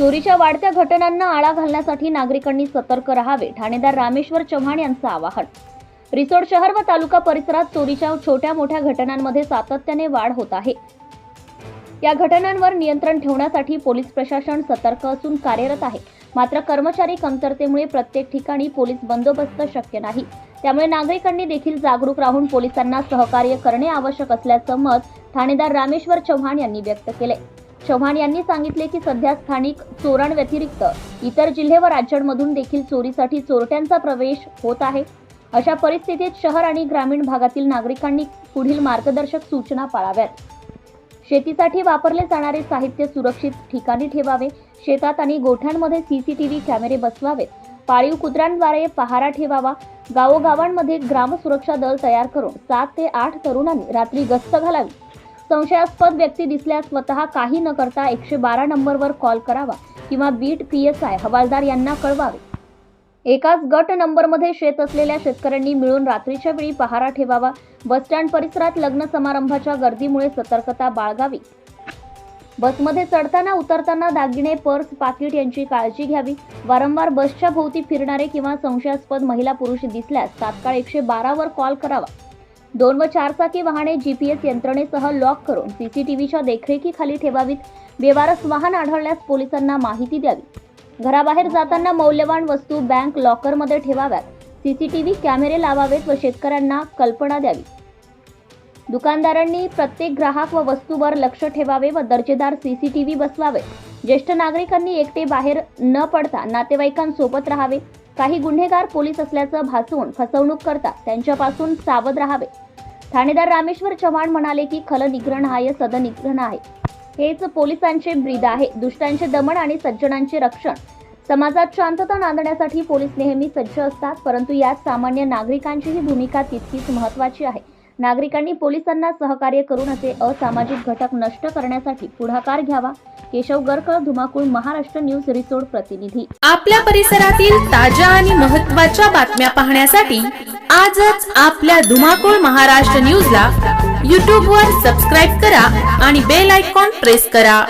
चोरीच्या वाढत्या घटनांना आळा घालण्यासाठी नागरिकांनी सतर्क राहावे ठाणेदार रामेश्वर चव्हाण यांचं आवाहन. रिसोड शहर व तालुका परिसरात चोरीच्या छोट्या मोठ्या घटनांमध्ये सातत्याने वाढ होत आहे. या घटनांवर नियंत्रण ठेवण्यासाठी पोलीस प्रशासन सतर्क असून कार्यरत आहे. मात्र कर्मचारी कमतरतेमुळे प्रत्येक ठिकाणी पोलीस बंदोबस्त शक्य नाही. त्यामुळे नागरिकांनी देखील जागरूक राहून पोलिसांना सहकार्य करणे आवश्यक असल्याचं मत ठाणेदार रामेश्वर चव्हाण यांनी व्यक्त केले चव्हाण यांनी सांगितले की सध्या स्थानिक चोरांव्यतिरिक्त इतर जिल्हे व राज्यांमधून देखील चोरीसाठी चोरट्यांचा प्रवेश होत आहे. अशा परिस्थितीत शहर आणि ग्रामीण भागातील नागरिकांनी पुढील मार्गदर्शक सूचना पाळाव्यात. शेतीसाठी वापरले जाणारे साहित्य सुरक्षित ठिकाणी ठेवावे. शेतात आणि गोठ्यांमध्ये सीसीटीव्ही कॅमेरे बसवावेत. पाळीव कुत्र्यांद्वारे पहारा ठेवावा. गावोगावांमध्ये ग्रामसुरक्षा दल तयार करून सात ते आठ तरुणांनी रात्री गस्त घालावी. संशयास्पद व्यक्ती दिसल्यास स्वतः काही न करता एकशे बारा नंबरवर कॉल करावा किंवा बीट पी एस आय हवालदार यांना कळवावे. एकाच गट नंबरमध्ये शेत असलेल्या शेतकऱ्यांनी मिळून रात्रीच्या वेळी पहारा ठेवावा बसस्टँड परिसरात लग्न समारंभाच्या गर्दीमुळे सतर्कता बाळगावी. बसमध्ये चढताना उतरताना दागिने पर्स पाकिट यांची काळजी घ्यावी. वारंवार बसच्या भोवती फिरणारे किंवा संशयास्पद महिला पुरुष दिसल्यास तात्काळ एकशे बारावर कॉल करावा. दोन व चारचाकी वाहने जीपीएस यंत्रणेसह लॉक करून सीसीटीव्हीच्या देखरेखीखाली ठेवावीत. बेवारस वाहन आढळल्यास पोलिसांना माहिती द्यावी. घराबाहेर जाताना मौल्यवान वस्तू बँक लॉकरमध्ये ठेवाव्यात. सीसीटीव्ही कॅमेरे लावावेत व शेतकऱ्यांना कल्पना द्यावी. दुकानदारांनी प्रत्येक ग्राहक व वस्तूवर लक्ष ठेवावे व दर्जेदार सीसीटीव्ही बसवावे. ज्येष्ठ नागरिकांनी एकटे बाहेर न पडता नातेवाईकांसोबत राहावे. काही गुन्हेगार पोलीस असल्याचं भासवून फसवणूक करतात. त्यांच्यापासून सावध राहावे. ठाणेदार रामेश्वर चव्हाण म्हणाले की खल निग्रहण हाय सद निग्रहण आहे. हेच पोलिसांचे ब्रीद आहे. दुष्टांचे दमन आणि सज्जनांचे रक्षण. समाजात शांतता नांदण्यासाठी पोलीस नेहमी सज्ज असतात परंतु यात सामान्य नागरिकांचीही भूमिका तितकीच महत्वाची आहे. नागरिकांनी पोलिसांना सहकार्य करून असे असामाजिक घटक नष्ट करण्यासाठी पुढाकार घ्यावा. केशव गरकळ धुमाकूळ महाराष्ट्र न्यूज रिसोड प्रतिनिधी. आपल्या परिसरातील ताज्या आणि महत्त्वाच्या बातम्या पाहण्यासाठी आजच आपल्या धुमाकूळ महाराष्ट्र न्यूजला यूट्यूबवर वर सबस्क्राईब करा आणि बेल आयकॉन प्रेस करा.